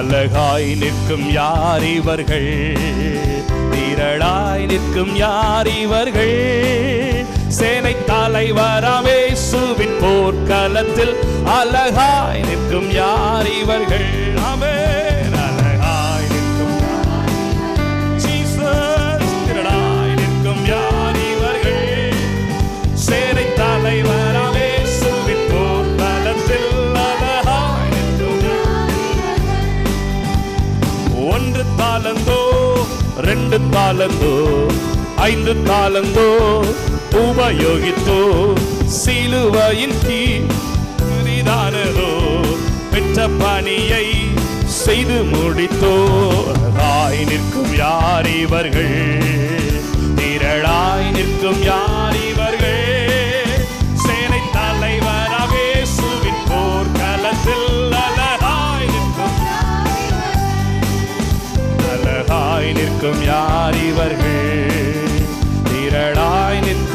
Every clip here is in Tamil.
அழகாய் நிற்கும் யார் இவர்கள்? திரளாய் நிற்கும் யார் இவர்கள்? சேனை தலைவராமே சுவின் போர்க்களத்தில் அழகாய் நிற்கும் யார் இவர்கள்? ஆமென். ரெண்டு தாளந்தோ ஐந்து தாளந்தோ உபயோகித்தோ சிலுவையின் கீழானதோ பெற்ற பணியை செய்து முடித்தோ அழகாய் நிற்கும் யார் இவர்கள்? திரளாய் நிற்கும் யார்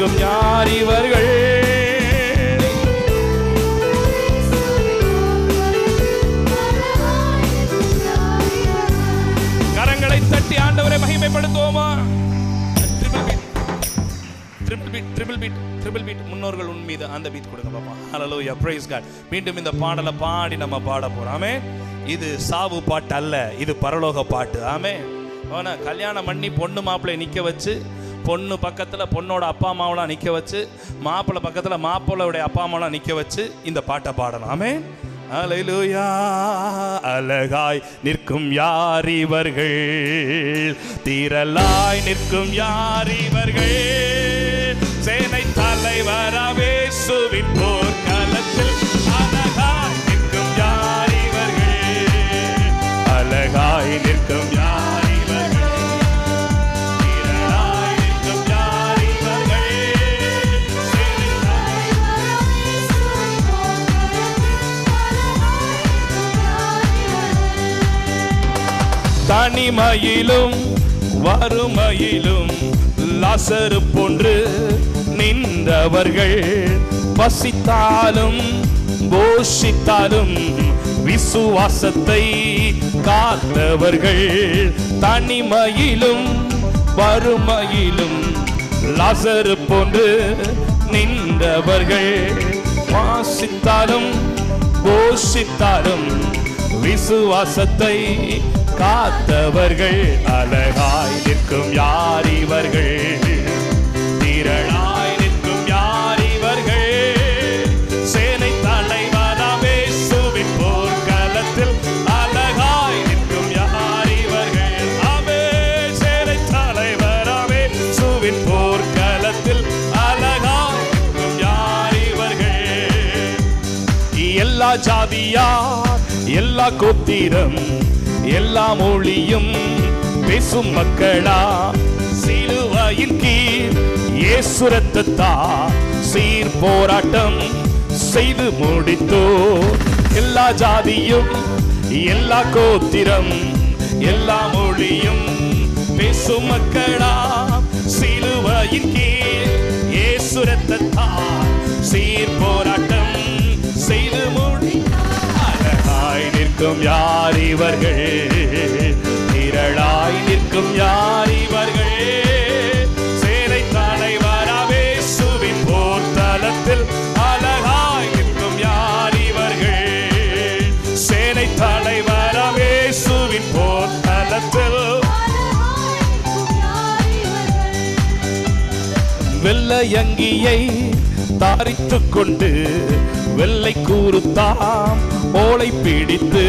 என்றும் யார் இவர்கள்? கரங்களை தட்டி ஆண்டவரை மகிமைப்படுத்துவோமா? Triple beat triple beat triple beat முன்னோர்கள் உன் மீது அந்த பீட் கொடுங்க பாப்பா. மீண்டும் இந்த பாடலை பாடி நம்ம பாட போறாமே. இது சாவு பாட்டு அல்ல இது பரலோக பாட்டு. ஆமே அவனை கல்யாணம் பண்ணி பொண்ணு மாப்பிள்ளை நிக்க வச்சு பொண்ணு பக்கத்தில் பொண்ணோட அப்பா அம்மாவெல்லாம் நிற்க வச்சு மாப்பிள்ளை பக்கத்தில் மாப்பிள்ளையுடைய அப்பா அம்மாவெல்லாம் நிற்க வச்சு இந்த பாட்டை பாடணும். ஆமே அலையிலுயா அழகாய் நிற்கும் யார் இவர்கள்? தீரலாய் நிற்கும் யார் இவர்கள்? சேனை தலைவராவே சுவின் போர்க்களத்தில் அழகாய் நிற்கும் யார் இவர்கள்? அழகாய் நிற்கும் தனிமையிலும் வறுமையிலும் லாசரு போன்று நின்றவர்கள். பசித்தாலும் போஷித்தாலும் விசுவாசத்தை காத்தவர்கள். தனிமையிலும் வறுமையிலும் லாசரு போன்று நின்றவர்கள். வாசித்தாலும் போஷித்தாலும் விசுவாசத்தை காத்தவர்கள் அழகாய் நிற்கும் யார் இவர்கள்? திரளாய் நிற்கும் யார் இவர்கள்? சேனை தலைவராமே சுவின் போர்க்களத்தில் அழகாய் நிற்கும் யார் இவர்கள்? அவே சேனை தலைவராமே சுவின் போர்க்களத்தில் அழகாய் நிற்கும் யார் இவர்கள்? எல்லா ஜாதியார் எல்லா கோத்திரம் எல்லா மொழியும் பேசும் மக்களா சிலுவையின் கீழ் இயேசு ரத்தத்தா சீர் போராட்டம் செய்து முடித்தோ. எல்லா ஜாதியும் எல்லா கோத்திரம் எல்லா மொழியும் பேசும் மக்களா சிலுவையின் கீழ் இயேசு ரத்தத்தால் சீர் போராட்டம் நிற்கும் யார் இவர்கள்? திரளாய் நிற்கும் யார் இவர்கள்? சேனை தலைவராவே சுவின் போர்த்தலத்தில் அழகாய் நிற்கும் யார் இவர்கள்? சேனை தலைவராவே சுவின் போர்த்தலத்தில் வெள்ளையங்கியை தாரித்துக் கொண்டு வெள்ளை கூறுத்தாம். கோலை பிடித்து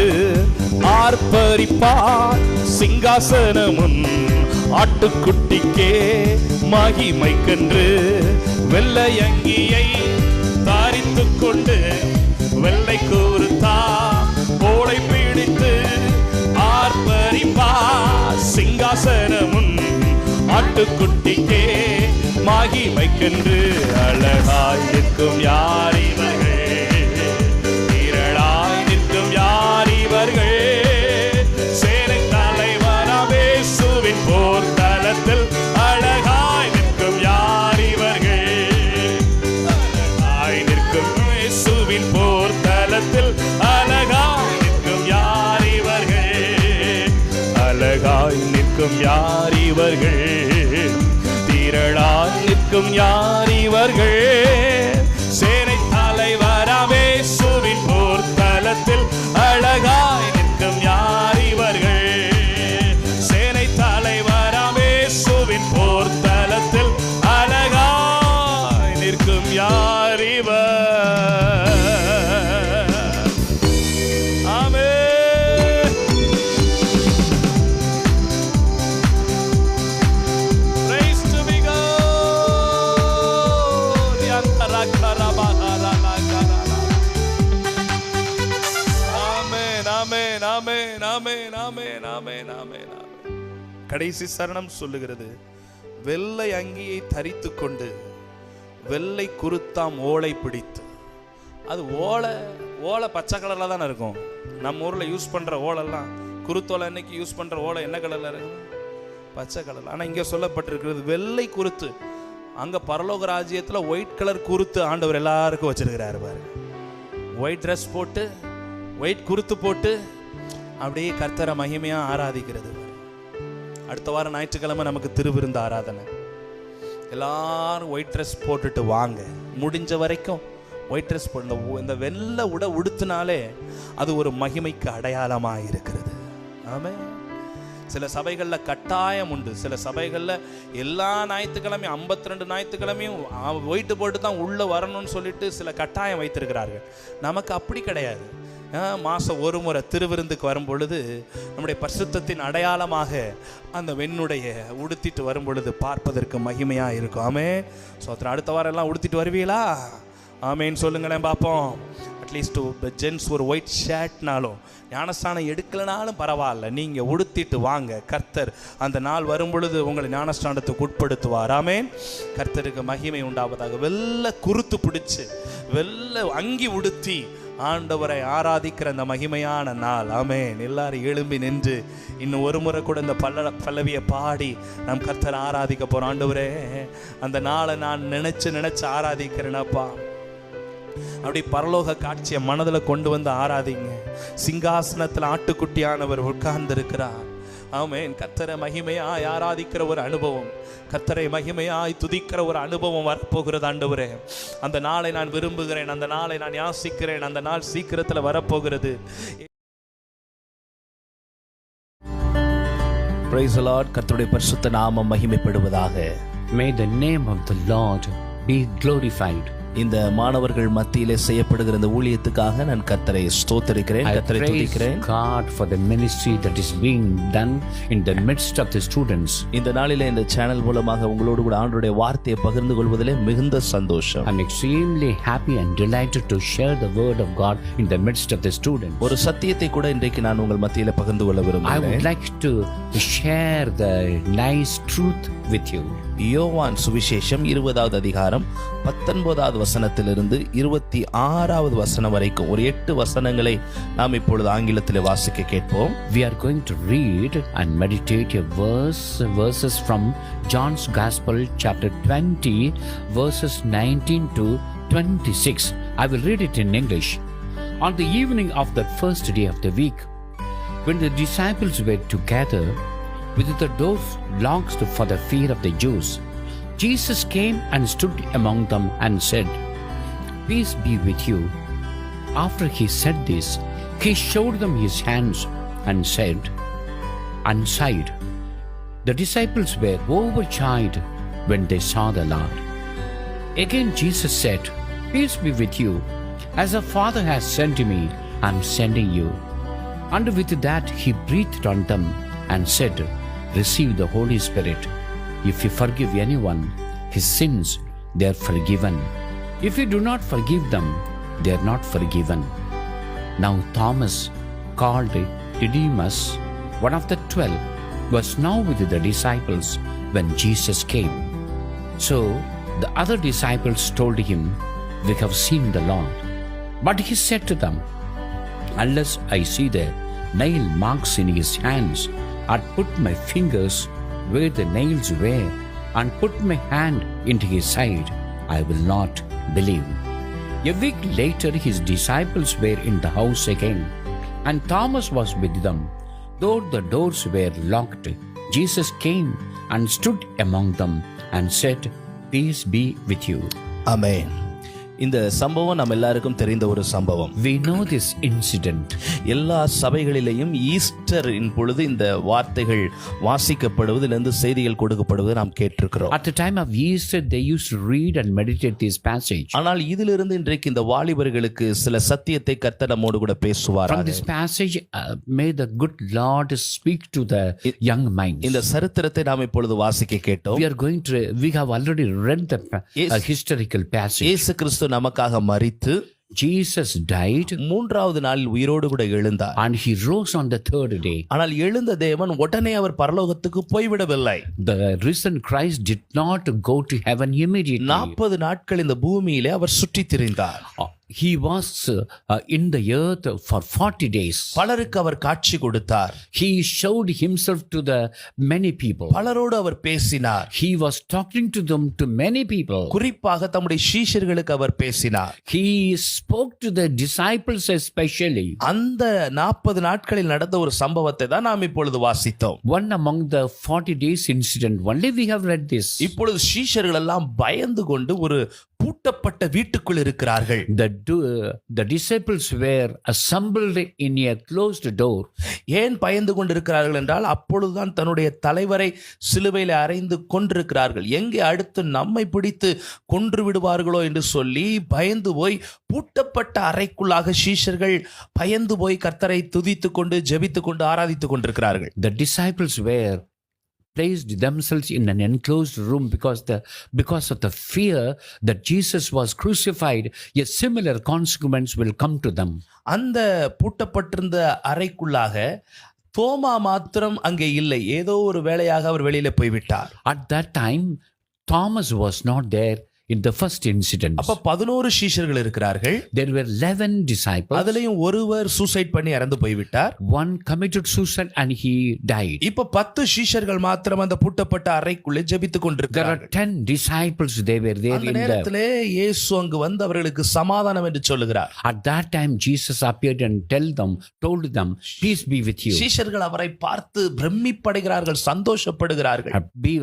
ஆர்ப்பரிப்பார். சிங்காசனமும் ஆட்டுக்குட்டிக்கே மகிமை கன்று. வெள்ளை அங்கியை தாரித்து கொண்டு வெள்ளை கூறுத்தா கோலை பிடித்து ஆர்ப்பரிப்பார். சிங்காசனமும் ஆட்டுக்குட்டிக்கே மகிமைக்கென்று அழகாய் நிற்கும் யார் இவர்கள்? நிற்கும் யார் இவர்கள்? திரளால் நிற்கும் யார் இவர்கள்? சேனை தலைவராமே சுவின் போர்த்தலத்தில் அழகாய் அழகா கடைசி சரணம் சொல்லுகிறது வெள்ளை அங்கியை தரித்து கொண்டு வெள்ளை குருத்தாம் ஓலை பிடித்து. அது ஓலை ஓலை பச்சை கலரில் தானே இருக்கும். நம்ம ஊரில் யூஸ் பண்ணுற ஓலெல்லாம் குருத்தோலை அன்னைக்கு யூஸ் பண்ணுற ஓலை என்ன கலரில் இருக்கும்? பச்சை கலர் ஆனால் இங்கே சொல்லப்பட்டிருக்கிறது வெள்ளை குருத்து. அங்கே பரலோக ராஜ்யத்தில் ஒயிட் கலர் குருத்து ஆண்டவர் எல்லாருக்கும் வச்சிருக்கிறாரு பாரு ஒயிட் ட்ரெஸ் போட்டு ஒயிட் குருத்து போட்டு அப்படியே கர்த்தரை மகிமையாக ஆராதிக்கிறது. அடுத்த வாரம் ஞாயிற்றுக்கிழமை நமக்கு திருவிருந்து ஆராதனை. எல்லாரும் ஒயிட் ட்ரெஸ் போட்டுட்டு வாங்க. முடிஞ்ச வரைக்கும் ஒயிட் ட்ரெஸ் போட்டு இந்த வெள்ளை உடை உடுத்தினாலே அது ஒரு மகிமைக்கு அடையாளமாக இருக்கிறது. ஆமே சில சபைகளில் கட்டாயம் உண்டு. சில சபைகளில் எல்லா ஞாயிற்றுக்கிழமையும் ஐம்பத்தி ரெண்டு ஞாயிற்றுக்கிழமையும் ஒயிட்டு போட்டு தான் உள்ளே வரணும்னு சொல்லிட்டு சில கட்டாயம் வைத்திருக்கிறார்கள். நமக்கு அப்படி கிடையாது. மாதம் ஒரு முறை திருவிருந்துக்கு வரும் பொழுது நம்முடைய பரிசுத்தத்தின் அடையாளமாக அந்த வெண்ணுடைய உடுத்திட்டு வரும் பொழுது பார்ப்பதற்கு மகிமையாக இருக்கும். ஆமே சோத்திரம் அடுத்த வாரம் எல்லாம் உடுத்திட்டு வருவீங்களா? ஆமேன்னு சொல்லுங்களேன் பார்ப்போம். அட்லீஸ்ட் ஜென்ஸ் ஒரு ஒயிட் ஷர்ட்னாலும் ஞானஸ்தானம் எடுக்கலனாலும் பரவாயில்ல. நீங்கள் உடுத்திட்டு வாங்க. கர்த்தர் அந்த நாள் வரும் பொழுது உங்களை ஞானஸ்தானத்துக்கு உட்படுத்துவார். ஆமேன். கர்த்தருக்கு மகிமை உண்டாவதாக. வெள்ளை குருத்து பிடிச்சி வெள்ளை அங்கி உடுத்தி ஆண்டவரை ஆராதிக்கிற அந்த மகிமையான நாள். அமேன் எல்லாரும் எழும்பி நின்று இன்னும் ஒரு முறை கூட இந்த பல்ல பல்லவியை பாடி நம் கர்த்தரை ஆராதிக்க போகிறோம் ஆண்டவரே அந்த நாளை நான் நினைச்சு நினைச்சு ஆராதிக்கிறேனப்பா அப்படி பரலோக காட்சியை மனதில் கொண்டு வந்து ஆராதிங்க. சிங்காசனத்தில் ஆட்டுக்குட்டியானவர் உட்கார்ந்து இருக்கிறார் ஆமென். கத்தரை மகிமையாய் ஆராதிக்கிற ஒரு அனுபவம். கத்தரை மகிமையாய் துதிக்கிற ஒரு அனுபவம் வரப்போகிறது ஆண்டவரே. அந்த நாளை நான் விரும்புகிறேன். அந்த நாளை நான் யாசிக்கிறேன். அந்த நாள் சீக்கிரத்தில் வரப்போகிறது. பிரைஸ் லார்ட் கர்த்தருடைய பரிசுத்த நாமம் மகிமைப்படுவதாக. May the name of the Lord be glorified. இந்த மாணவர்கள் மத்தியிலே செய்யப்படுகிற இந்த ஊழியத்துக்காக நான் கர்த்தரை ஸ்தோத்தரிக்கிறேன் கர்த்தரை துதிக்கிறேன் God for the ministry that is being done in the midst of the students. இந்த நாளிலே இந்த சேனல் மூலமாக உங்களோடு கூட ஆண்டுடைய வார்த்தையை பகிர்ந்து கொள்வதிலே மிகுந்த சந்தோஷம் I'm extremely happy and delighted to share the word of God in the midst of the students. ஒரு சத்தியத்தை கூட இன்றைக்கு நான் உங்கள் மத்தியில பகிர்ந்து கொள்ள I விரும்புகிறேன் would like to share the nice truth with you யோவான் சுவிசேஷம் இருபதாவது அதிகாரம் பத்தொன்பதாவது வசனத்திலிருந்து இருபத்தி ஆறாவது வசனம் வரைக்கும் ஒரு எட்டு வசனங்களை நாம் இப்பொழுது ஆங்கிலத்தில் வாசிக்க கேட்போம் we are going to read and meditate a verse verses from John's gospel chapter twenty verses nineteen to twenty six I will read it in English on the evening of the first day of the week When the wet were together, with the doors locked for the fear of the Jews, Jesus came and stood among them and said, Peace be with you. After he said this, he showed them his hands and said, and sighed. The disciples were overjoyed when they saw the Lord. Again Jesus said, Peace be with you. As the Father has sent me, I am sending you. And with that he breathed on them and said, Receive the Holy Spirit. If you forgive anyone his sins, they are forgiven. If you do not forgive them, they are not forgiven. Now Thomas, called Didymus, one of the twelve, was now with the disciples when Jesus came. So the other disciples told him, We have seen the Lord. But he said to them, Unless I see the nail marks in his hands, I'd put my fingers where the nails were and put my hand into his side. I will not believe. A week later, his disciples were in the house again, and Thomas was with them. Though the doors were locked, Jesus came and stood among them and said, Peace be with you. Amen. இந்த சம்பவம் நம்ம எல்லாருக்கும் தெரிந்த ஒரு சம்பவம் We know this incident. எல்லா சபைகளிலேயும் ஈஸ்டரின் பொழுது இந்த வார்த்தைகள் வாசிக்கப்படுவதிலிருந்து செய்திகள் கொடுக்கப்படுவதை நாம் கேட்டிருக்கிறோம் At the time of Easter, they used to read and meditate this passage. ஆனால் இதிலிருந்து இன்றைக்கு இந்த வாலிபர்களுக்கு சில சத்தியத்தை கர்த்தர் நம்மோடு கூட பேசுவார் passage, uh, may the good Lord speak to the young minds. இந்த சரித்திரத்தை நாம் இப்பொழுது வாசிக்க கேட்டோம் We are going to, we have already read the pa- Yes. uh, historical passage. இயேசு கிறிஸ்து நமக்காக மரித்து Jesus died மூன்றாவது நாளில் உயிரோடு கூட எழுந்தார் and he rose on the third day. ஆனால் எழுந்த தேவன் உடனே அவர் பரலோகத்துக்கு போய்விடவில்லை The risen Christ did not go to heaven immediately. நாற்பது நாட்கள் இந்த பூமியிலே அவர் சுற்றித் திரிந்தார் Uh, He was uh, uh, in the earth for 40 days. பலருக்கு அவர் காட்சி கொடுத்தார் He showed himself to the many people. பலரோடு அவர் பேசினார் He was talking to them, to many people. குறிப்பாக தம்முடைய சீஷர்களுக்கு அவர் பேசினார் He spoke to the disciples especially. அந்த நாற்பது நாட்களில் நடந்த ஒரு சம்பவத்தை தான் நாம் இப்பொழுது வாசித்தோம் One among the 40 days incident, only we have read this. இப்பொழுது சீஷர்கள் எல்லாம் பயந்து கொண்டு ஒரு பூட்டப்பட்ட வீட்டுக்குள் இருக்கிறார்கள். The, do- the disciples were assembled in a closed door. ஏன் பயந்து கொண்டிருக்கிறார்கள் என்றால் அப்பொழுதுதான் தன்னுடைய தலைவரை சிலுவையில் அறைந்து கொண்டிருக்கிறார்கள். எங்கே அடுத்து நம்மை பிடித்து கொன்று விடுவார்களோ என்று சொல்லி பயந்து போய் பூட்டப்பட்ட அறைக்குள்ளாக சீஷர்கள் பயந்து போய் கர்த்தரை துதித்து கொண்டு ஜெபித்து கொண்டு ஆராதித்து கொண்டிருக்கிறார்கள் The disciples were placed themselves in an enclosed room because the because of the fear that Jesus was crucified a similar consequence will come to them அந்த பூட்டப்பட்டிருந்த அறைக்குள்ளாக தோமா மாத்திரம் அங்கே இல்லை ஏதோ ஒரு வேலையாக அவர் வெளியில போய்விட்டார் at that time thomas was not there in the first incident அப்ப பதினோரு சீஷர்கள் இருக்கிறார்கள் there were 11 disciples அதுலயும் ஒருவர் சூசைட் பண்ணி இறந்து போய்விட்டார் one committed suicide and he died இப்ப பத்து சீஷர்கள் மாத்திரம் அந்த பூட்டப்பட்ட அறைக்குள்ளே ஜெபித்துக் there are கொண்டிருக்கிறார்கள் 10 disciples they were there அந்த in the நேரத்திலே இயேசு அங்கு வந்து அவர்களுக்கு சமாதானம் என்று சொல்லுகிறார் at that time jesus appeared and tell them told them peace be with you சீஷர்கள் அவரை பார்த்து பிரமிப்படைகிறார்கள் சந்தோஷப்படுகிறார்கள் Uh, be-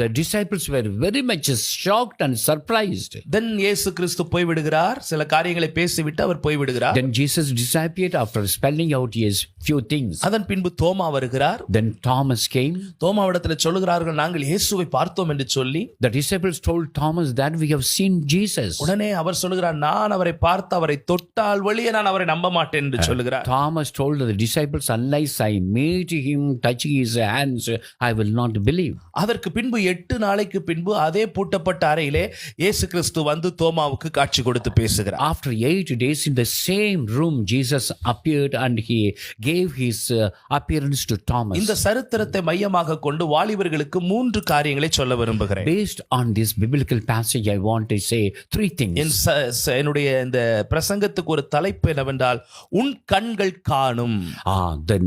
the disciples were very much shocked and surprised தென் இயேசு கிறிஸ்து போய்விடுகிறார் சில காரியங்களை பேசிவிட்டு அவர் போய்விடுகிறார் Then Jesus disappeared after spelling out his few things. அதன் பின்பு தோமா வருகிறார் Then Thomas came. தோமாவிடத்தில் சொல்லுகிறார்கள் நாங்கள் இயேசுவை பார்த்தோம் என்று சொல்லி The disciples told Thomas that we have seen Jesus. உடனே அவர் சொல்லுகிறார் நான் அவரை பார்த்து அவரை தொட்டால் வழியே நான் அவரை நம்ப மாட்டேன் என்று சொல்லுகிறார் Thomas told the disciples, Unless I meet him, touch his hands, I will not believe. அதற்கு பின்பு எட்டு நாளைக்கு பின்பு அதே பூட்டப்பட்ட அறையிலே இயேசு கிறிஸ்து வந்து தோமாவுக்கு காட்சி கொடுத்து பேசுகிறார் After eight days in the same room, Jesus appeared and he gave his uh, appearance to Thomas. இந்த சரித்திரத்தை மையமாக கொண்டு வாலிபர்களுக்கு மூன்று காரியங்களை சொல்ல விரும்புகிறேன் Based on this biblical passage, I want to say three things. என் ச- ச- என்னுடைய இந்த பிரசங்கத்துக்கு ஒரு தலைப்பு என்னவென்றால் உன் கண்கள் காணும் Ah, the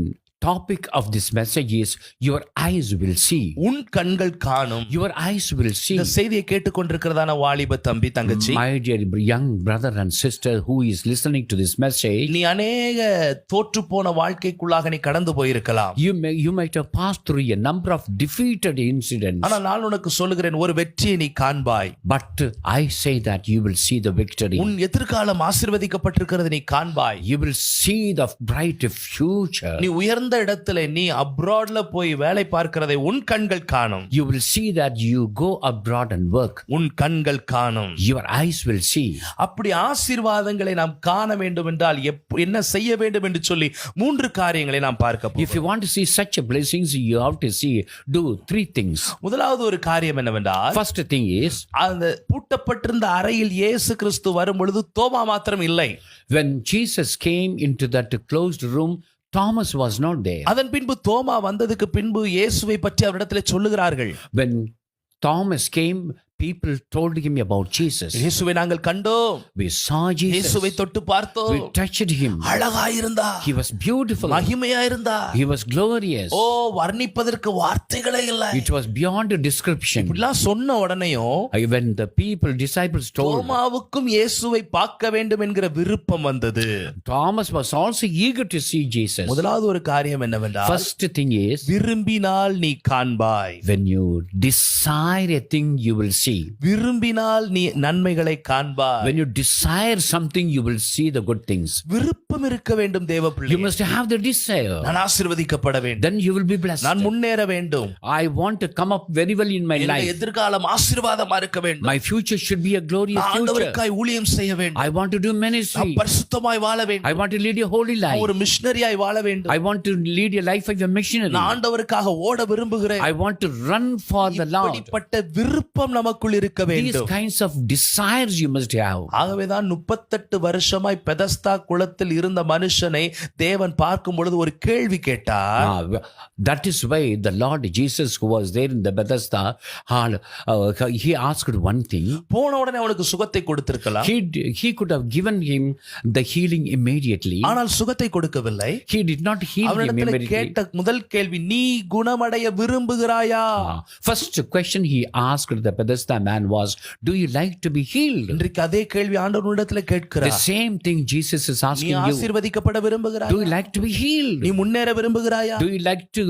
topic of this message is Your eyes will see. உன் கண்கள் காணும் Your eyes will see. இந்த செய்தியை கேட்டுக்கொண்டிருக்கிறதான வாலிப தம்பி தங்கச்சி My dear young brother and sister who is listening to this message, நீ அநேக தோற்று போன வாழ்க்கைக்குள்ளாக நீ கடந்து போயிருக்கலாம் you may you might have passed through a number of defeated incidents, ஆனால் நான் உனக்கு சொல்லுகிறேன் ஒரு வெற்றியை நீ காண்பாய் but I say that you will see the victory. உன் எதிர்காலம் ஆசீர்வதிக்கப்பட்டிருக்கிறது நீ காண்பாய் You will see the bright future. நீ உயர்ந்த இடத்துல நீ அப்ராட்ல போய் வேலை பார்க்கிறதை உன் கண்கள் காணும் You will see that you go abroad and work. உன் கண்கள் காணும் Your eyes will see. அப்படி ஆசீர்வாதங்களை நாம் காண வேண்டும் என்றால் என்ன செய்ய வேண்டும் என்று சொல்லி மூன்று காரியங்களை நாம் பார்க்க போகிறோம். If you want to see such a blessings, you have to see do three things. முதலாவது ஒரு காரியம் என்னவென்றால் First thing is அந்த பூட்டப்பட்டிருந்த அறையில் இயேசு கிறிஸ்து வரும் பொழுது தோமா மாத்திரம் இல்லை when Jesus came into that closed room, Thomas was not there. அதன் பின்பு தோமா வந்ததுக்கு பின்பு இயேசுவை பற்றி அவரிடத்துல சொல்லுகிறார்கள் When Thomas came, people told him about Jesus. இயேசுவை நாங்கள் கண்டோம் We saw Jesus. இயேசுவை தொட்டு பார்த்தோம் We touched him. அழகாயிருந்தா He was beautiful. மகிமையா இருந்தா He was glorious. ஓ வர்ணிப்பதற்கு வார்த்தைகளே இல்லை It was beyond description. இப்படிலாம் சொன்ன உடனேயும் When the people, disciples told, தோமாவுக்கும் இயேசுவை பார்க்க வேண்டும் என்கிற விருப்பம் வந்தது Thomas was also eager to see Jesus. முதலாவது ஒரு காரியம் என்னவென்றால் First thing is, விரும்பினால் நீ காண்பாய் when you desire a thing, you will see. விரும்பினால் நீ நன்மைகளை காண்பாய் When you desire something, you will see the good things. விருப்பம் இருக்க வேண்டும் தேவ You பிள்ளை must have the desire. நான் ஆசீர்வதிக்கப்பட வேண்டும் Then you will be blessed. நான் முன்னேற வேண்டும் I want to come up very well in my என்னுடைய life. எதிர்காலம் ஆசீர்வாதமா இருக்க வேண்டும் My future should be a glorious நான் future. ஆண்டவருக்காய் ஊழியம் செய்ய வேண்டும் I want to do நான் ministry. பரிசுத்தமாய் வாழ வேண்டும் I want to lead a holy நான் life. ஒரு மிஷனரியாய் வாழ வேண்டும் I want to lead a life of a missionary. நான் ஆண்டவருக்காக ஓட விரும்புகிறேன் I want to run for the Lord. இப்படிப்பட்ட விருப்பம் நமக்குள் இருக்க These வேண்டும் kinds of desires you must have. ஆகவேதான் முப்பத்தெட்டு வருஷமாய் பெதஸ்தா குளத்தில் இருந்த மனுஷனை தேவன் பார்க்கும் பொழுது ஒரு கேள்வி கேட்டார் Ah, that is why the Lord Jesus, who was there in the Bethesda, uh, uh, he asked one thing. போன உடனே அவனுக்கு சுகத்தை கொடுத்திருக்கலாம் He, he could have given him the healing immediately. ஆனால் சுகத்தை கொடுக்கவில்லை He did not heal him அவனிடத்தில் immediately. கேட்ட முதல் கேள்வி நீ குணமடைய விரும்புகிறாயா Ah, First question he asked the Bethesda man was, Do you like to be healed? இன்றைக்கு அதே கேள்வி ஆண்டவனிடத்துல The கேட்கிறார் same thing Jesus is நீ asking you. ஆசீர்வதிக்கப்பட Do you விரும்புகிறாயா like to be healed? நீ முன்னேற விரும்புகிறாயா Do you like to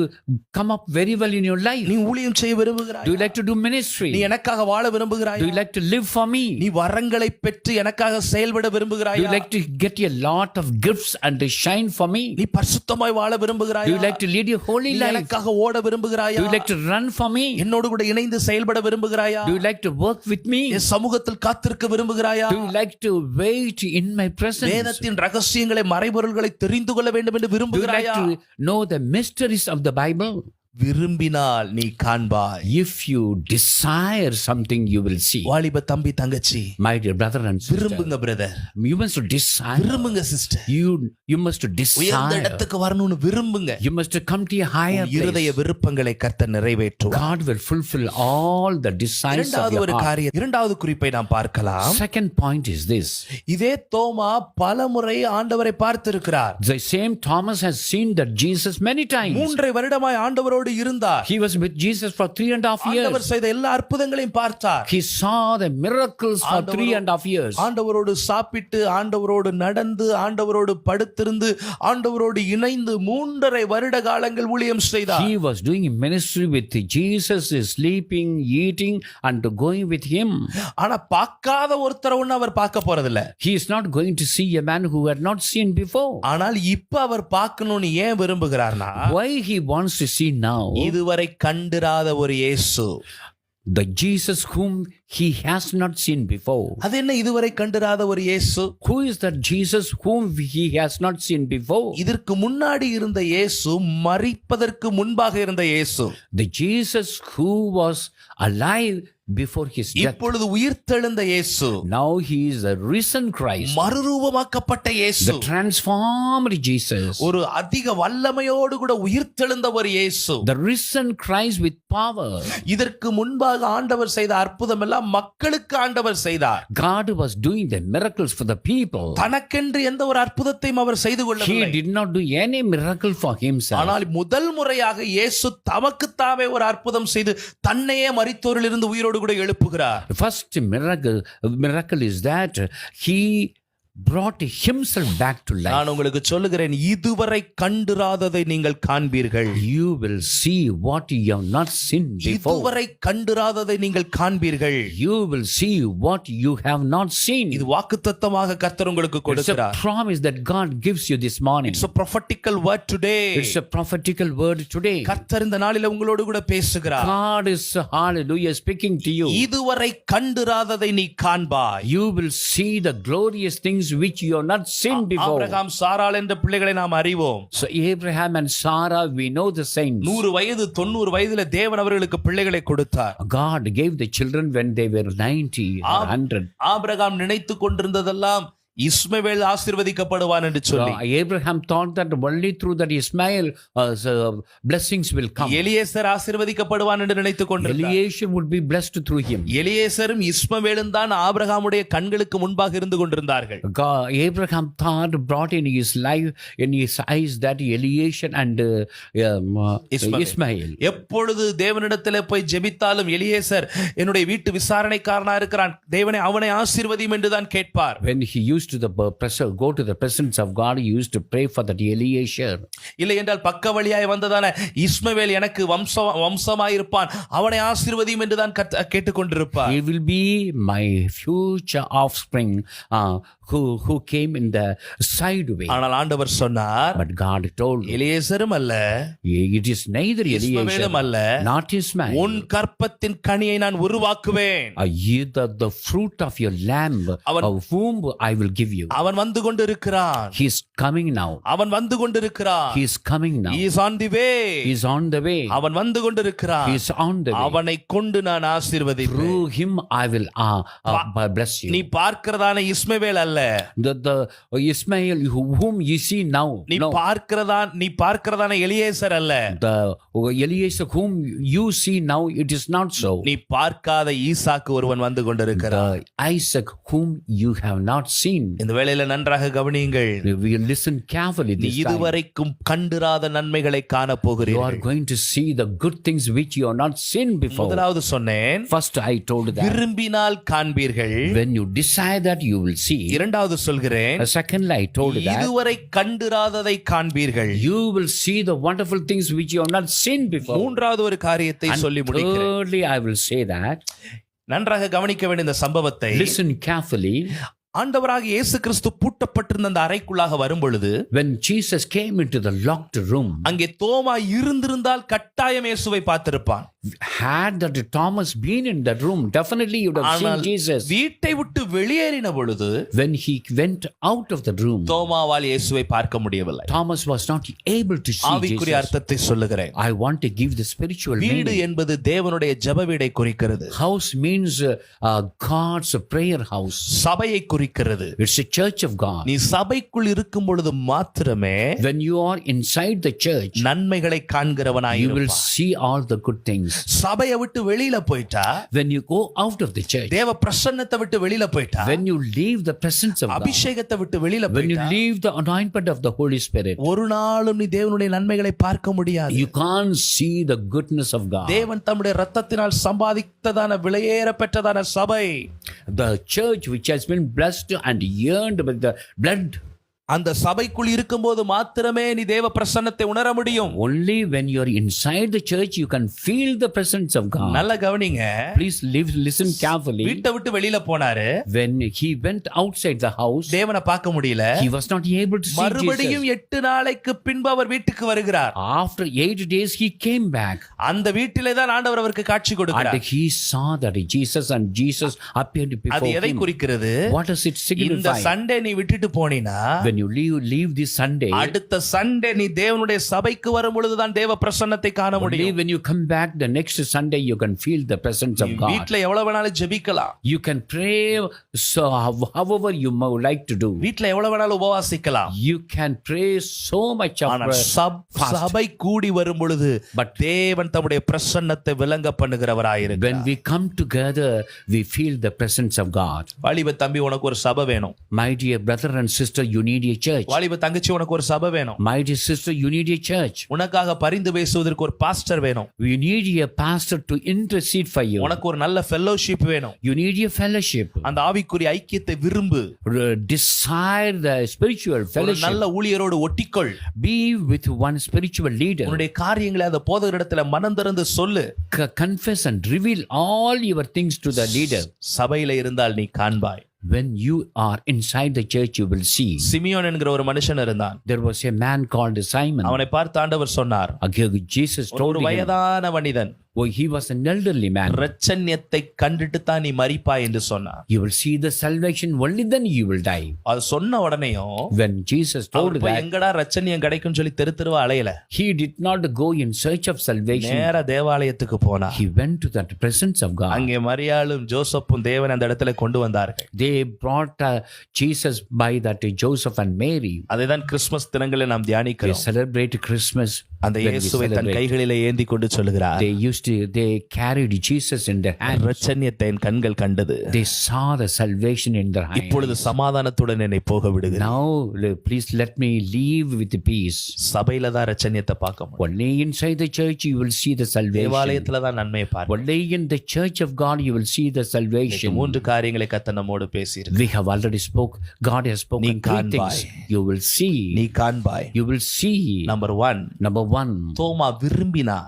come up very well in your life? நீ ஊழியம் செய்ய Do you விரும்புகிறாயா like to do ministry? நீ எனக்காக வாழ Do you விரும்புகிறாயா like to live for me? நீ வரங்களை பெற்று எனக்காக செயல்பட Do you விரும்புகிறாயா like to get a lot of gifts and to shine for me? நீ பரிசுத்தமாய் வாழ Do you விரும்புகிறாயா like to lead a holy நீ life? எனக்காக ஓட விரும்புகிறாயா Do you like to run for me? என்னோடு கூட இணைந்து செயல்பட விரும்புகிறாயா Do you like to work with me? என் சமூகத்தில் காத்திருக்க விரும்புகிறாயா Do you like to wait in my presence? வேதத்தின் ரகசியங்களை மறைபொருள்களை தெரிந்து கொள்ள வேண்டும் என்று Do you like விரும்புகிறாயா to know the mysteries of the Bible? விரும்பினால் நீ காண்பாய் If you desire something, you will see. வாலிப தம்பி தங்கச்சி My dear brother and sister, விரும்புங்க பிரதர் you must desire. விரும்புங்க சிஸ்டர் You you must உயர்ந்த desire. இடத்துக்கு வரணும்னு விரும்புங்க You must come to a higher உன் இருதய. விருப்பங்களை கர்த்தர் நிறைவேற்றுவார் God will fulfill all the desires of your heart. காரியம் இரண்டாவது குறிப்பை நாம் பார்க்கலாம் Second point is this. இதே தோமா பல முறை ஆண்டவரை பார்த்திருக்கிறார் The same Thomas has seen that Jesus many times. மூன்றை வருடமாய் ஆண்டவரோடு இருந்தார் He was with Jesus for three and a half years. ஆண்டவர் செய்த எல்லா அற்புதங்களையும் பார்த்தார் He saw the miracles for ஆண்டவரோ- three and a half years. ஆண்டவரோடு சாப்பிட்டு ஆண்டவரோடு நடந்து ஆண்டவரோடு படுத்திருந்து ஆண்டவரோடு இணைந்து மூன்றரை வருட காலங்கள் ஊழியம் செய்தார் He was doing ministry with Jesus, sleeping, eating, and going with him. ஆனா பார்க்காத ஒருத்தரை ஒண்ணு அவர் பார்க்க போறதில்ல He is not going to see a man who had not seen before. ஆனால் இப்ப அவர் பார்க்கணும்னு ஏன் விரும்புகிறார்னா Why he wants to see Now இதுவரை கண்டிராத ஒரு இயேசு the Jesus whom he has not seen before? அது என்ன இதுவரை கண்டிராத ஒரு இயேசு Who is that Jesus whom he has not seen before? இதற்கு முன்னாடி இருந்த இயேசு மறிப்பதற்கு முன்பாக இருந்த இயேசு The Jesus who was alive before his death. இப்பொழுது உயிர்த்தெழுந்த இயேசு Now he is a risen Christ, மறுரூபமாக்கப்பட்ட இயேசு the transformed Jesus, ஒரு அதிக வல்லமையோடு கூட உயிர்த்தெழுந்த ஒரு இயேசு the risen Christ with power. இதற்கு முன்பாக ஆண்டவர் செய்த அற்புதம் எல்லாம் மக்களுக்கு ஆண்டவர் செய்தார் God was doing the miracles for the people. தனக்கென்று எந்த ஒரு அற்புதத்தையும் அவர் செய்து He கொள்ளவில்லை did not do any miracle for himself. ஆனால் முதல் முறையாக இயேசு தமக்குத்தாமே ஒரு அற்புதம் செய்து தன்னையே மரித்தோரிலிருந்து உயிரோடு கூட எழுப்புகிறார் The first miracle, miracle is that he brought himself back to life. நான் உங்களுக்கு சொல்லுகிறேன் இதுவரை கண்டிராததை நீங்கள் காண்பீர்கள் You will see what you have not seen before. இதுவரை கண்டிராததை நீங்கள் காண்பீர்கள் You will see what you have not seen. இது வாக்குத்தத்தமாக கர்த்தர் உங்களுக்கு It's a கொடுக்கிறார் promise that God gives you this morning. It's a prophetical word today It's a prophetical word today. கர்த்தர் இந்த நாளில உங்களோடு கூட பேசுகிறார் God is, hallelujah, speaking to you. இதுவரை கண்டிராததை நீ காண்பாய் You will see the glorious things which you have not seen before. Abraham சாராள் என்ற பிள்ளைகளை நாம் அறிவோம் So Abraham and Sarah, we know the saints. நூறு வயது தொண்ணூறு வயதுல தேவன் அவர்களுக்கு பிள்ளைகளை கொடுத்தார் God gave the children when they were 90 or Ab- 100. Abraham நினைத்து கொண்டிருந்ததெல்லாம் இஸ்மவேல் ஆசீர்வதிக்கப்படுவான் என்று சொல்லி Uh, Abraham thought that only through that Ismail uh, blessings will come. எலியேசர் ஆசீர்வதிக்கப்படுவான் என்று நினைத்துக் கொண்டிருந்தார் Eliashib would be blessed through him. எலியேசரும் இஸ்மவேலும் தான் ஆபிரகாமுடைய கண்களுக்கு முன்பாக இருந்து கொண்டிருந்தார்கள் God, Abraham thought brought in his life, in his eyes, that Eliashib and uh, um, uh, Ismail. எப்பொழுது தேவனிடத்திலே போய் ஜெபித்தாலும் எலியேசர் என்னுடைய வீட்டு விசாரணைக்காரனா இருக்கிறான் தேவனை அவனை ஆசீர்வதியும் என்றுதான் கேட்பார் When he used to the uh, pres- go to the presence of God, he used to pray for that Eliashib. இல்லை என்றால் பக்க வழியாய் வந்ததான இஸ்மவேல் எனக்கு வம்ச வம்சமாயிருப்பான் அவனை ஆசீர்வதியும் என்றுதான் கேட்டுக்கொண்டிருப்பார் He will be my future offspring uh, who, who came in the side way. ஆனால் ஆண்டவர் சொன்னார் But God told him, எலியேசரும் அல்ல it is neither Eliashib, இஸ்மவேலும் அல்ல not Ismail. உன் கற்பத்தின் கனியை நான் உருவாக்குவேன் Uh, either the fruit of your lamb, அவன்- of whom I will give you. அவன் வந்து கொண்டிருக்கிறான் He is coming now. அவன் வந்து கொண்டிருக்கிறான் He is coming now. He is on the way. He is on the way. அவன் வந்து கொண்டிருக்கிறான் He is on the way. அவனை கொண்டு நான் ஆசீர்வதிப்பேன் Through him I will uh, uh, b- bless நீ. பார்க்கிறதான இஸ்மவேல் அல்ல The, the uh, Ismail who- whom you see now, நீ no. பார்க்கிறதான் நீ பார்க்கிறதான எலியேசர் அல்ல The uh, Eliezer whom you see now, it is not so. நீ பார்க்காத ஈசாக்கு ஒருவன் வந்து கொண்டிருக்கிறான் The Isaac whom you have not seen. இந்த வேளையில நன்றாக கவனியுங்கள் We listen carefully நீ this time. இதுவரைக்கும் கண்டிராத நன்மைகளை காண You are போகிறீர்கள் going to see the good things which you have not seen before. முதலாவது சொன்னேன் First, I told that விரும்பினால் காண்பீர்கள் when you decide that you will see. இரண்டாவது சொல்கிறேன் Uh, Secondly, I told that இதுவரை கண்டிராததை காண்பீர்கள் you will see the wonderful things which you have not seen before. மூன்றாவது ஒரு காரியத்தை சொல்லி முடிக்கிறேன் Thirdly, I will say that நன்றாக கவனிக்க வேண்டிய இந்த சம்பவத்தை listen carefully. ஆண்டவராக இயேசு கிறிஸ்து பூட்டப்பட்டிருந்த அந்த அறைக்குள்ளாக வரும் பொழுது When Jesus came into the locked room, அங்கே தோமா இருந்திருந்தால் கட்டாயம் இயேசுவை பார்த்திருப்பான் had that Thomas been in that room, definitely you would have seen Jesus. வீட்டை விட்டு வெளியேறின பொழுது When he went out of the room, தோமாவால் இயேசுவை பார்க்க முடியவில்லை Thomas was not able to see ஆவிக்குரிய. அர்த்தத்தை சொல்லுகிறேன் I want to give the spiritual வீடு. என்பது தேவனுடைய ஜெப வீடை குறிக்கிறது House means uh, uh, God's prayer house. சபையை குறிக்கிறது It's a church of God. நீ சபைக்குள் இருக்கும் பொழுது மாத்திரமே When you are inside the church, நன்மைகளை காண்கிறவனாய் you will see all the good things. சபையை விட்டு வெளியில போயிட்டா When you go out of the church, தேவ பிரசன்னத்தை விட்டு வெளியில போயிட்டா when you leave the presence of God, அபிஷேகத்தை விட்டு வெளியில when you leave the anointment of the Holy Spirit, ஒரு நாளும் நீ தேவனுடைய நன்மைகளை பார்க்க முடியாது you can't see the goodness of God. தேவன் தம்முடைய ரத்தத்தினால் சம்பாதித்ததான விலையேற பெற்றதான சபை The church which has been blessed and yearned with the blood, அந்த சபைக்குள் இருக்கும்போது மாத்திரமே நீ தேவ பிரசன்னத்தை உணர முடியும் only when you are inside the church, you can feel the presence of God. நல்ல கவனிங்க Please live, listen carefully. வீட்டை விட்டு வெளியில போனாரு When he went outside the house, தேவனை பார்க்க முடியல he was not able to see மறுபடியும். எட்டு நாளைக்கு பின்பு அவர் வீட்டுக்கு வருகிறார் After eight days, he came back. அந்த வீட்டிலே தான் ஆண்டவர் அவருக்கு காட்சி And கொடுக்கிறார் he saw that Jesus and Jesus appeared அது before எதை him. குறிக்கிறது What does it இந்த signify? சண்டே நீ விட்டுட்டு போனீனா When you leave, leave this Sunday, அடுத்த சண்டே நீ தேவனுடைய சபைக்கு வரும் பொழுதுதான் தேவ பிரசன்னத்தை காண only முடியும் when you come back the next Sunday, you can feel the presence of God. வீட்டுல எவ்வளவு வேணாலும் ஜெபிக்கலாம் You can pray so how- however you might like to do. வீட்டுல எவ்வளவு வேணாலும் உபவாசிக்கலாம் You can pray so much of ஆனால் prayer. சப்-. சபை கூடி வரும் பொழுது But தேவன் தம்முடைய பிரசன்னத்தை விளங்க பண்ணுகிறவராயிருக்கு when we come together, we feel the presence of God. வாலிப தம்பி உனக்கு ஒரு சபை வேணும் My dear brother and sister, you need a church. வாலிப தங்கச்சி உனக்கு ஒரு சபை வேணும் My dear sister, you need a church. உனக்காக பரிந்து பேசுவதற்கு ஒரு பாஸ்டர் வேணும் We need a pastor to intercede for you. உனக்கு ஒரு நல்ல ஃபெல்லோஷிப் வேணும் You need a fellowship. அந்த ஆவிக்குரிய ஐக்கியத்தை விரும்பு Desire the spiritual fellowship. நல்ல ஊழியரோடு ஒட்டிக்கொள் Be with one spiritual leader. உன்னுடைய காரியங்களை அந்த போதகரிடத்துல மனம் திறந்து சொல்லு Confess and reveal all your things to the leader. சபையில இருந்தால் நீ காண்பாய் When you are inside the church, you will see. Simeon என்கிற ஒரு மனுஷன் இருந்தான் There was a man called Simon. அவனை பார்த்து ஆண்டவர் சொன்னார் Okay, Jesus ஒரு told him, வயதான மனிதன் Oh, he was an elderly man. ரச்சன்யத்தை கண்டுட்டு தான் நீ மரிப்பாய் என்று சொன்னார் You will see the salvation, only then you will die. அது சொன்ன உடனேயும் When Jesus told அவர் போய் that, எங்கடா ரச்சன்யம் கிடைக்கும் சொல்லி தெரு தெருவா அலையல he did not go in search of salvation. நேர தேவாலயத்துக்கு போனா He went to that presence of God. அங்கே மரியாளும் ஜோசப்பும் தேவன் அந்த இடத்துல கொண்டு வந்தார்கள் They brought uh, Jesus by that uh, Joseph and Mary. அதைதான் கிறிஸ்துமஸ் தினங்களில் நாம் தியானிக்கிறோம் celebrate Christmas. அந்த when we இயேசுவை தன் celebrate. கைகளிலே ஏந்தி கொண்டு சொல்லுகிறார் They used to, they carried Jesus in their hands. ரச்சன்யத்தை என் கண்கள் கண்டது They saw the salvation in their hands. இப்பொழுது சமாதானத்துடன் என்னை போக விடுகிறேன் Now, l- please let me leave with peace. சபையில தான் ரச்சன்யத்தை பார்க்க முடியும் Only inside the church you will see the salvation. தேவாலயத்துல தான் நன்மையை பார்க்க Only in the church of God you will see the முடியும். salvation. மூன்று காரியங்களை கத்த நம்மோடு பேசியிருக்கு We have already spoke. God has spoken three காண்பாய். things. You will see. நீ காண்பாய் You will see. Number one Number தோமா விரும்பினா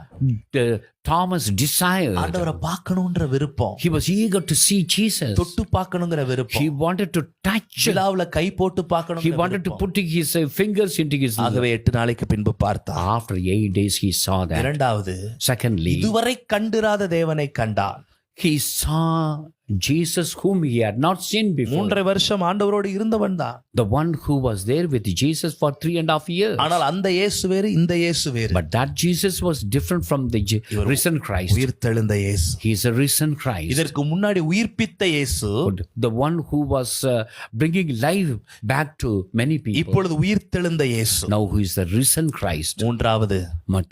Thomas desired. ஆண்டவரை பார்க்கணும்ன்ற விருப்பம் He was eager to see Jesus. தொட்டு பார்க்கணுங்கிற He விருப்பம் wanted to touch. விழாவுல கை போட்டு He பார்க்கணும் wanted to put his uh, fingers into his. ஆகவே எட்டு நாளைக்கு பின்பு பார்த்தா After eight days, he saw that. இரண்டாவது Secondly, இதுவரை கண்டிராத தேவனை கண்டான் he saw Jesus whom he had not seen before. மூன்றரை வருஷம் ஆண்டவரோடு இருந்தவன் தான் The one who was there with Jesus for three and a half years. ஆனால் அந்த இயேசு வேறு இந்த இயேசு வேறு But that Jesus was different from the risen Christ. உயிர்த்தெழுந்த இயேசு He is a risen Christ. இதற்கு முன்னாடி உயிர்ப்பித்த இயேசு The one who was uh, bringing life back to many people. இப்பொழுது உயிர்த்தெழுந்த இயேசு Now who is the risen Christ. மூன்றாவது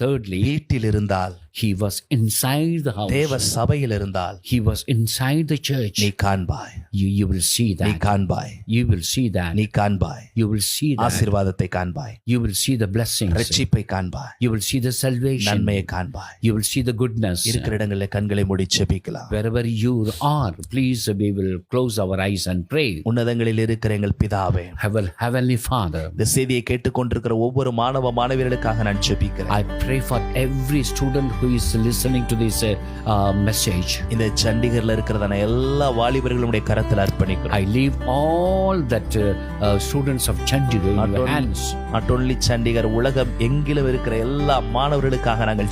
thirdly, வீட்டில் இருந்தால் he was inside the house. தேவ சபையில் இருந்தால் He was inside the church. நீ காண்பாய் You, you will see நீ that. காண்பாய் You will see that. நீ காண்பாய் You will see that. ஆசீர்வாதத்தை காண்பாய் You will see the blessings. ரட்சிப்பை காண்பாய் You will see the salvation. நன்மையை காண்பாய் You will see the goodness. இருக்கிற இடங்களில் கண்களை மூடி செபிக்கலாம் Wherever you are, please we will close our eyes and pray. உன்னதங்களில் இருக்கிற எங்கள் பிதாவே Heaven, Heavenly Father, இந்த செய்தியை கேட்டுக்கொண்டிருக்கிற ஒவ்வொரு மாணவ மாணவியர்களுக்காக நான் செபிக்கிறேன் I pray for every student who is listening to this uh, uh, message. இந்த சண்டிகர்ல இருக்கிறதான எல்லா வாலிபர்களுடைய கரத்தில் அர்ப்பணிக்கிறோம் I leave all that uh, uh, students of Chandigarh in your Not only- hands. Not only Chandigarh உலகம் எங்கிலும் இருக்கிற எல்லா மாணவர்களுக்காக நாங்கள்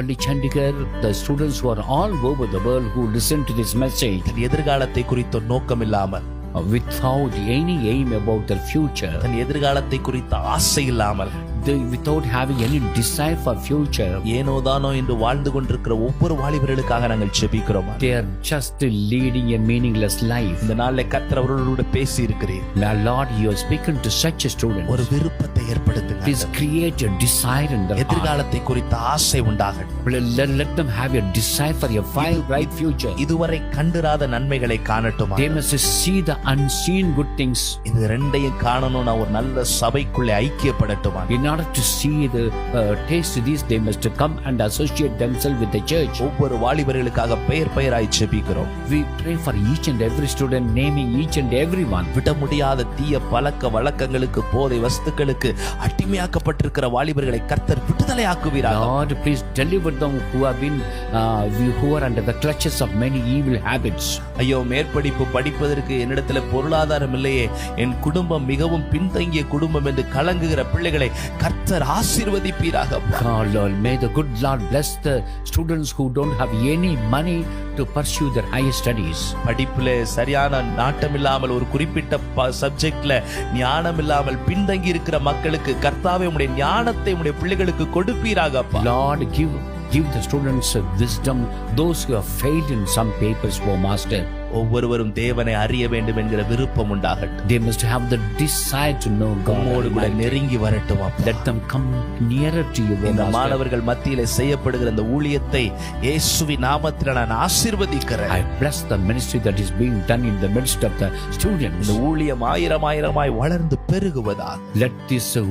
only Chandigarh, the students who are all over the world who listen to this message தன் எதிர்காலத்தை குறித்த நோக்கம் இல்லாமல் uh, without any aim about their future, தன் எதிர்காலத்தை குறித்த ஆசை இல்லாமல் without having any desire for future, ஏனோ தானோ என்று வாழ்ந்து கொண்டிருக்கிற ஒவ்வொரு வாலிபர்களுக்காக நாங்கள் செபிக்கிறோம் they are just leading a meaningless life. இந்த நாள்ல கத்தர் அவர்களோடு பேசி இருக்கிறீர் Now, Lord, you are speaking to such a student. ஒரு விருப்பத்தை ஏற்படுத்துங்க Please create a desire in their heart. எதிர்காலத்தை குறித்த ஆசை உண்டாகட்டும் Let, let them have a desire for a fine, bright future. இதுவரை கண்டிராத நன்மைகளை காணட்டும் They must see the unseen good things. இது ரெண்டையும் காணணும்னா ஒரு நல்ல சபைக்குள்ளே ஐக்கியப்படட்டுமா In order to see the uh, taste these, they must come and associate themselves with the church. ஒவ்வொரு வாலிபர்களுக்காக பெயர் பெயராய் செபிக்கிறோம் We pray for each and every student, naming each and every one. விட முடியாத தீய பழக்க வழக்கங்களுக்கு போதை வஸ்துக்களுக்கு அடிமையாக்கப்பட்டிருக்கிற வாலிபர்களை கர்த்தர் விடுதலையாக்குவீராக Lord, please deliver them who have been, uh, who are under the clutches of many evil habits. ஐயோ மேற்படிப்பு படிப்பதற்கு என்னிடத்துல பொருளாதாரம் இல்லையே என் குடும்பம் மிகவும் பின்தங்கிய குடும்பம் என்று கலங்குகிற பிள்ளைகளை கர்த்தர் ஆசீர்வதிப்பீராக God, Lord, may the good Lord bless the students who don't have any money to pursue their higher studies. படிப்புல சரியான நாட்டம் இல்லாமல் ஒரு குறிப்பிட்ட சப்ஜெக்ட்ல ஞானம் இல்லாமல் பின்தங்கி இருக்கிற மக்களுக்கு கர்த்தாவே உடைய ஞானத்தை உடைய பிள்ளைகளுக்கு கொடுப்பீராக Lord, give give the students wisdom. Those who have failed in some papers, oh Master, ஒவ்வொருவரும் தேவனை அறிய வேண்டும் என்கிற விருப்பம் உண்டாகட்டும் they must have the desire to know உம்மோடு God. கூட Almighty. நெருங்கி வரட்டும். Let them come nearer to you, oh இந்த. மாணவர்கள் மத்தியில செய்யப்படுகிற இந்த ஊழியத்தை இயேசுவி நாமத்தில் நான் ஆசீர்வதிக்கிறேன் I bless the ministry that is being done in the midst of the students. இந்த ஊழியம் ஆயிரம் ஆயிரமாய் வளர்ந்து பெருகுவதா Let this uh,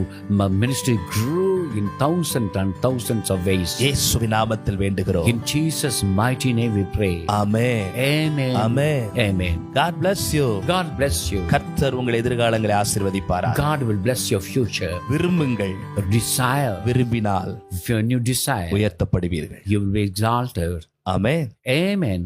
ministry grow in thousands and thousands of ways. இயேசுவி நாமத்தில் வேண்டுகிறோம் In Jesus' mighty name we pray. ஆமே Amen. Amen. Amen. God bless you God bless you. கர்த்தர் உங்கள் எதிர்காலங்களை ஆசீர்வதிப்பாரா God will bless your future. விரும்புங்கள் Desire. விரும்பினால் If you desire, உயர்த்தப்படுவீர்கள் you will be exalted. ஆமே Amen.